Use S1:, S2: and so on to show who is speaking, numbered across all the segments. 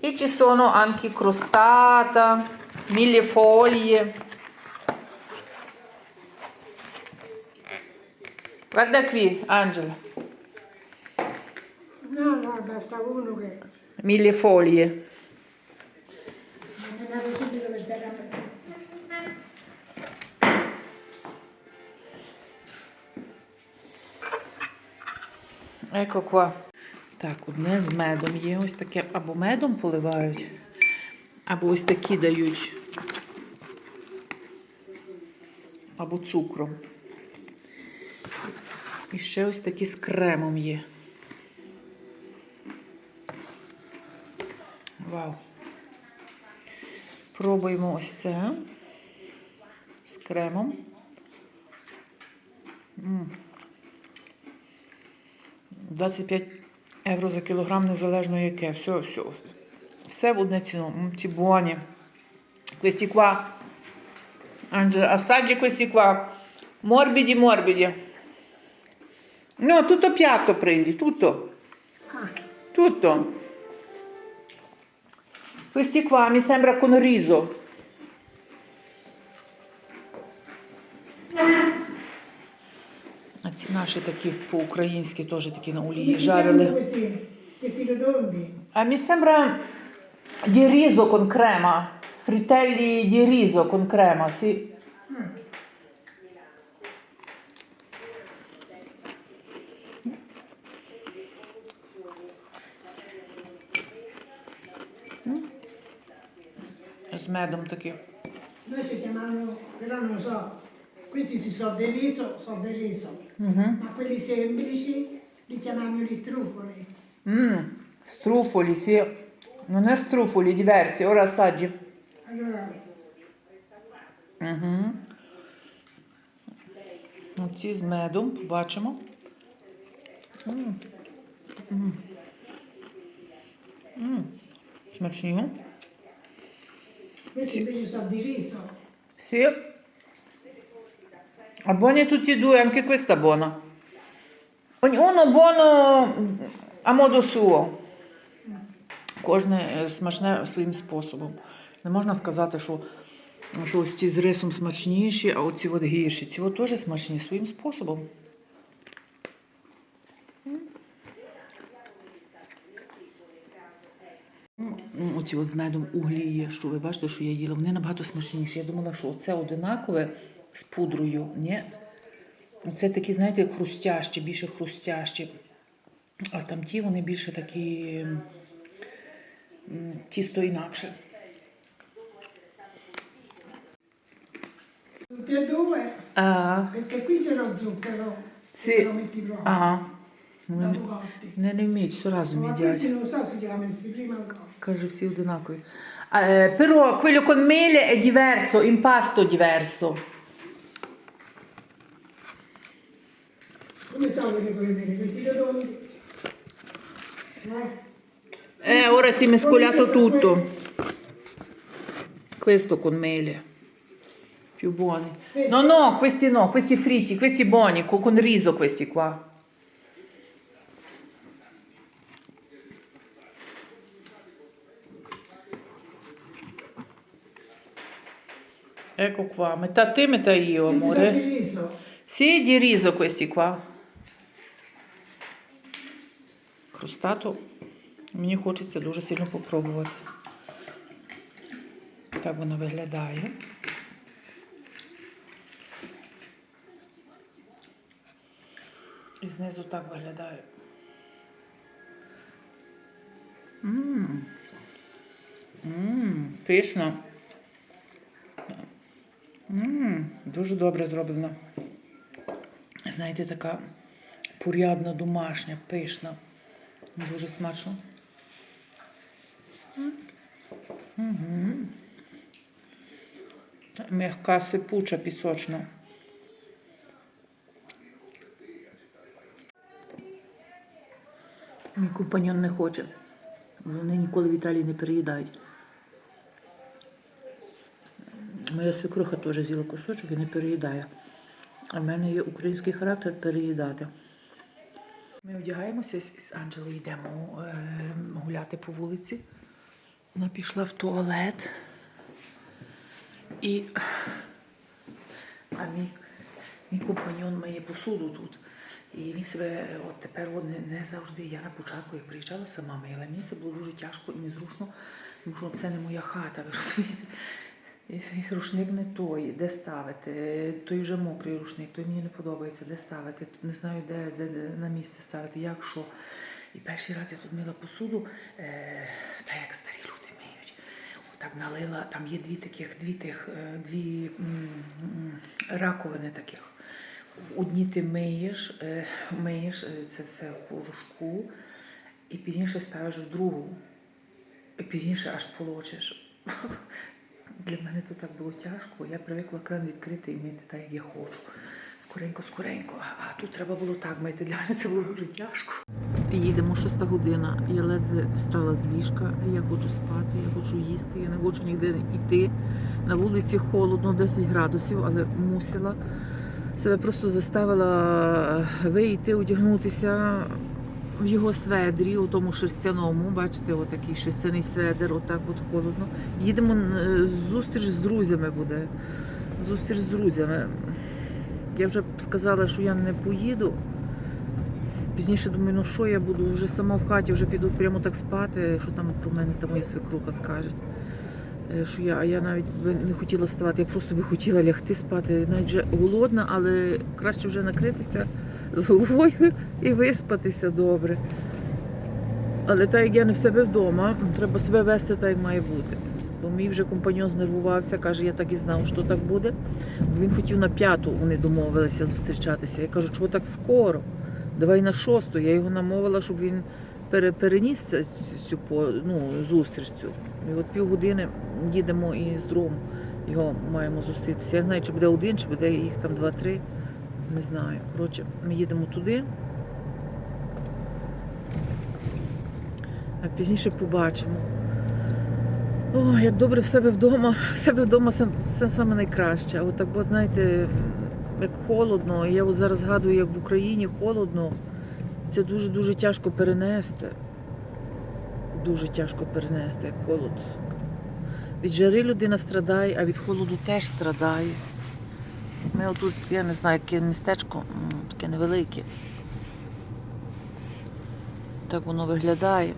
S1: E ci sono anche crostata, mille foglie. Guarda qui, Angela,
S2: No, no, basta uno che
S1: mille foglie. Ecco qua. Так, одне з медом є. Ось таке або медом поливають, або ось такі дають. Або цукром. І ще ось такі з кремом є. Вау. Пробуємо ось це з кремом. 25 євро за кілограм, незалежно яке. Все, все. Все в одне ціну. Ці. Angela, assaggi questi qua. Morbidi, morbidi. No, tutto piatto prendi, tutto. Tutto. Questi qua mi sembra con riso. Наші такі по-українськи теж такі на олії жарили. А mi sembra di riso con crema. Fritelli di riso con crema, sì. З медом такі.
S2: Noi si chiamano, però non so, questi si so del riso, so del riso, ma quelli semplici li chiamiamo gli strufoli.
S1: М, Струфолі, sì. Non è strufoli, diversi. Ora assaggi.
S2: Allora,
S1: Угу. Оці з медом побачимо. М. М. М. Смачні.
S2: questi invece so di riso.
S1: Sì. Ah, buoni tutti e due, anche questa buona. Ognuno buono a modo suo. Кожне е, смачне своїм способом. Не можна сказати, що, що ось ці з рисом смачніші, а оці от гірші. Ці от теж смачні своїм способом. Оці от з медом углі є, що ви бачите, що я їла. Вони набагато смачніші. Я думала, що це одинакове з пудрою. Ні. Це такі, знаєте, як хрустящі, більше хрустящі. А там ті вони більше такі тісто інакше.
S2: Tutti e due,
S1: А,
S2: perché qui c'è lo zucchero,
S1: Sì.
S2: lo metti proprio,
S1: ага.
S2: dopo cotti.
S1: Не, не вміють, все разом
S2: Ma
S1: їдять.
S2: questi non so se li ha messi prima o cotti.
S1: Каже, всі одинакові. А, е, però quello con mele è diverso, impasto diverso.
S2: Eh?
S1: Ora si è mescolato tutto. Questo con mele. Più buoni. No, no, questi no, questi fritti, questi buoni, co- con riso questi qua. Ecco qua, metà te, metà io, amore. Sì, di riso questi qua. Крустату мені хочеться дуже сильно попробувати. Так вона виглядає. І знизу так виглядає. Мм. Мм, пишно. Мм, дуже добре зроблено. Знаєте, така порядна, домашня, пишна. Дуже смачно. Угу. М'яка сипуча пісочна. Мій компаньон не хоче. Вони ніколи в Італії не переїдають. Моя свекруха теж з'їла кусочок і не переїдає. А в мене є український характер переїдати. Ми одягаємося з Анджелою йдемо е, гуляти по вулиці. Вона пішла в туалет. І а мій, мій компаньон має посуду тут. І він себе от тепер от не, не завжди. Я на початку, як приїжджала сама мила, мені це було дуже тяжко і незручно, тому що це не моя хата, ви розумієте. Рушник не той, де ставити, той вже мокрий рушник, той мені не подобається, де ставити, не знаю, де, де, де на місце ставити, як що. І перший раз я тут мила посуду, е, та як старі люди миють. Так налила, там є дві таких, дві тих, е, дві м, м, раковини таких. Одні ти миєш, е, миєш е, це все в порошку, і пізніше ставиш в другу, і пізніше аж полочиш. Для мене то так було тяжко. Я привикла кран відкрити і мити так, як я хочу. Скоренько, скоренько. А, тут треба було так мити. Для мене це було дуже тяжко. Їдемо шоста година. Я ледве встала з ліжка. Я хочу спати, я хочу їсти, я не хочу ніде йти. На вулиці холодно, 10 градусів, але мусила. Себе просто заставила вийти, одягнутися в його сведрі, у тому шерстяному. Бачите, отакий шерстяний сведер, отак от холодно. Їдемо е, зустріч з друзями буде. Зустріч з друзями. Я вже сказала, що я не поїду. Пізніше думаю, ну що я буду вже сама в хаті, вже піду прямо так спати, що там про мене та моя свекруха скаже. Е, Що я, а я навіть би не хотіла вставати, я просто би хотіла лягти спати. Навіть вже голодна, але краще вже накритися з головою і виспатися добре. Але так як я не в себе вдома, треба себе вести так, як має бути. Бо мій вже компаньон знервувався, каже, я так і знав, що так буде. Він хотів на п'яту, вони домовилися зустрічатися. Я кажу, чого так скоро? Давай на шосту. Я його намовила, щоб він пере- переніс цю ну, зустріч цю. І от півгодини їдемо і з другом його маємо зустрітися. Я знаю, чи буде один, чи буде їх там два-три. Не знаю. Коротше, ми їдемо туди. А пізніше побачимо. О, як добре в себе вдома. В себе вдома це, це саме найкраще. От так, от, знаєте, як холодно. Я зараз згадую, як в Україні холодно. Це дуже-дуже тяжко перенести. Дуже тяжко перенести, як холод. Від жари людина страдає, а від холоду теж страдає. Ми отут, я не знаю, яке містечко, таке невелике. Так воно виглядає.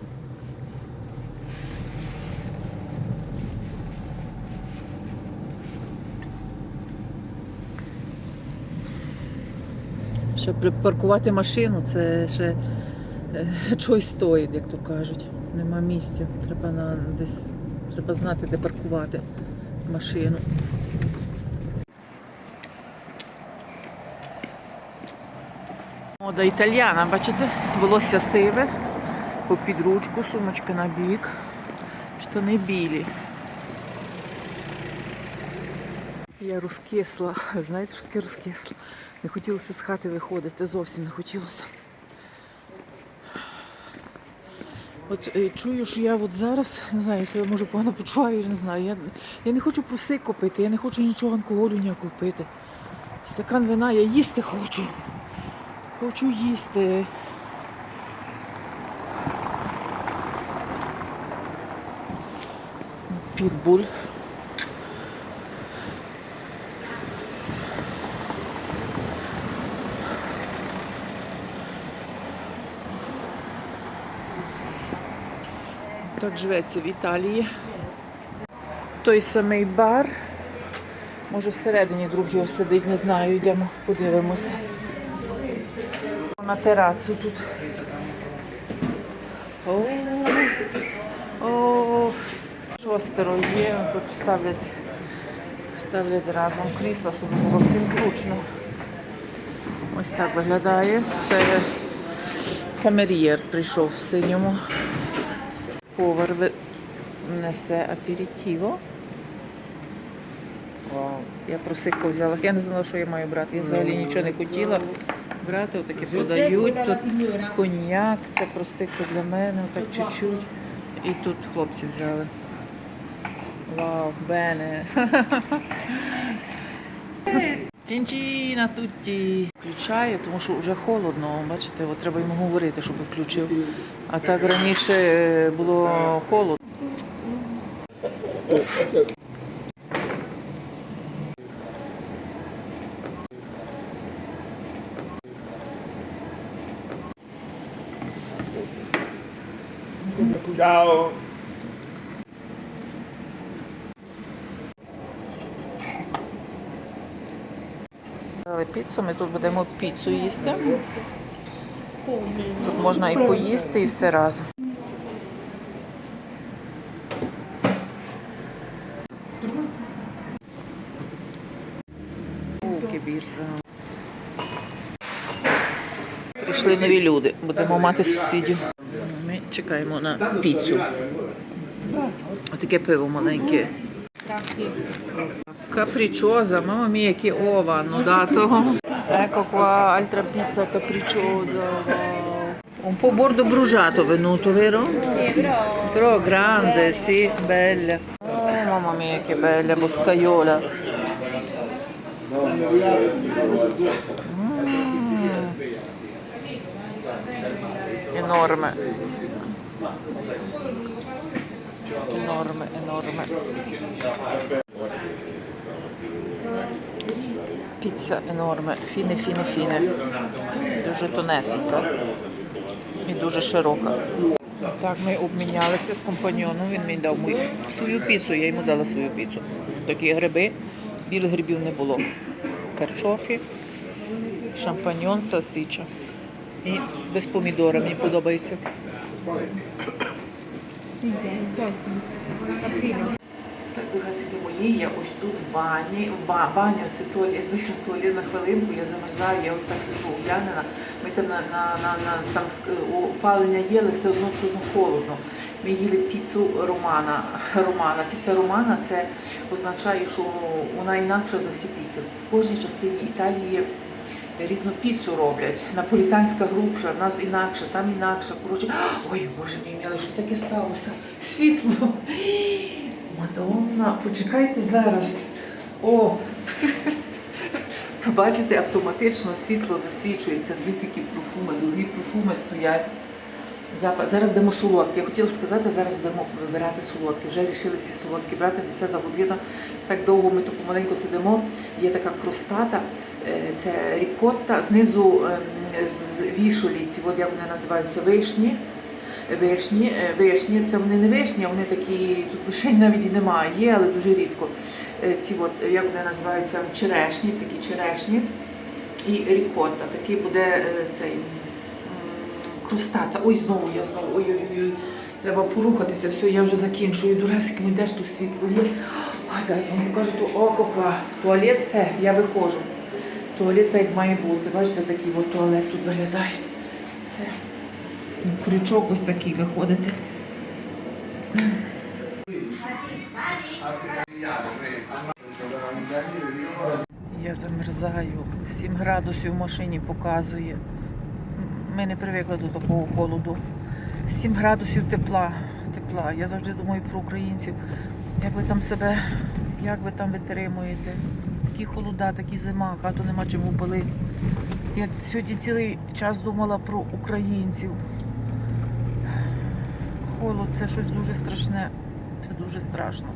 S1: Щоб припаркувати машину, це ще е, чогось стоїть, як то кажуть. Нема місця. Треба на десь треба знати, де паркувати машину. Мода італьяна, бачите? Волосся сиве, по підручку, сумочка на бік, штани білі. Я розкисла. Знаєте, що таке розкисла? Не хотілося з хати виходити, зовсім не хотілося. От е, чую, що я от зараз, не знаю, я себе може погано почуваю, не знаю. Я, я не хочу просику пити, я не хочу нічого алкоголю ніякого пити. Стакан вина, я їсти хочу. Хочу їсти. Підбуль. Так живеться в Італії. Той самий бар. Може всередині друг його сидить, не знаю, йдемо, подивимося. На терацу тут. О, о, шостеро є, тут ставлять, ставлять разом крісла, щоб було всім зручно. Ось так виглядає. Це камер'єр прийшов в синьому. Повар несе аперитиво. Вау. Я просику взяла. Я не знала, що я маю брати. Я взагалі нічого не хотіла брати. Отаке подають. Тут коньяк, це просико для мене, отак чуть-чуть. І тут хлопці взяли. Вау, бене. Чінчіна тутті. Включає, тому що вже холодно. Бачите, от треба йому говорити, щоб включив. А так раніше було холодно. Ciao. Дали піцу, ми тут будемо піцу їсти. Тут можна і поїсти, і все разом. Прийшли нові люди. Будемо мати сусідів. Ми чекаємо на піцу. Отаке пиво маленьке. Capricciosa, mamma mia che ova hanno dato. Ecco qua, altra pizza capricciosa. wow. Un po' bordo bruciato venuto, vero?
S3: Sì, però
S1: Però grande, sì, bella. Oh, mamma mia che bella, boscaiola. Mm. Enorme. Enorme, enorme. Піца enorme, фіне, фіне, фіне. Дуже тонесенька і дуже широка. Так, ми обмінялися з компаньоном. Він мені дав мою свою піцу, я йому дала свою піцу. Такі гриби, білих грибів не було. Карчофі, шампаньон, сасича. І без помідора мені подобається. Так, дорогасики мої, я ось тут в бані, ба- баню, це туалет, вийшла в туалет на хвилинку, я замерзаю, я ось так сижу в'янена. Ми там на, на, на, на там опалення їли, все одно все одно холодно. Ми їли піцу Романа. Романа. Піца Романа це означає, що вона інакша за всі піци. В кожній частині Італії різну піцу роблять. Наполітанська грубша, в нас інакше, там інакше. Коротше, ой, боже мій але що таке сталося? Світло. Мадонна, почекайте зараз. О! Бачите, автоматично світло засвічується. Дивіться, які профуми, другі профуми стоять. Зараз будемо солодкі. Я хотіла сказати, зараз будемо вибирати солодкі. Вже вирішили всі солодкі брати 10 година. Так довго ми тут помаленьку сидимо. Є така кростата, е, це рікотта. Знизу ем, з вішолі, ці от як вони називаються вишні. Вишні, е, вишні, це вони не вишні, а вони такі, тут вишень навіть і немає, є, але дуже рідко. Е, Ці от, як вони називаються, черешні, такі черешні. І рікотта. Такий буде цей м. Ой, знову я знову. Ой-ой-ой. Треба порухатися, все, я вже закінчую. Дурасики, де ж тут світло є. Ой, зараз вам покажу ту окопа. Туалет, все, я виходжу. Туалет так має бути. Бачите, такий от туалет тут виглядає. Все. Крючок ось такий виходить. Я замерзаю. 7 градусів в машині показує. Ми не привикли до такого холоду. 7 градусів тепла. тепла. Я завжди думаю про українців. Як ви там себе, як ви там витримуєте? Такі холода, такі зима, хату нема чим палити. Я сьогодні цілий час думала про українців. Холод це щось дуже страшне. Це дуже страшно.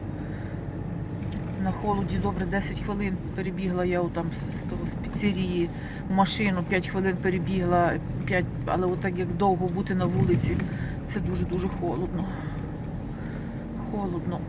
S1: На холоді добре 10 хвилин перебігла я там з, того з піцерії в машину, 5 хвилин перебігла, 5, але отак як довго бути на вулиці, це дуже-дуже холодно. Холодно.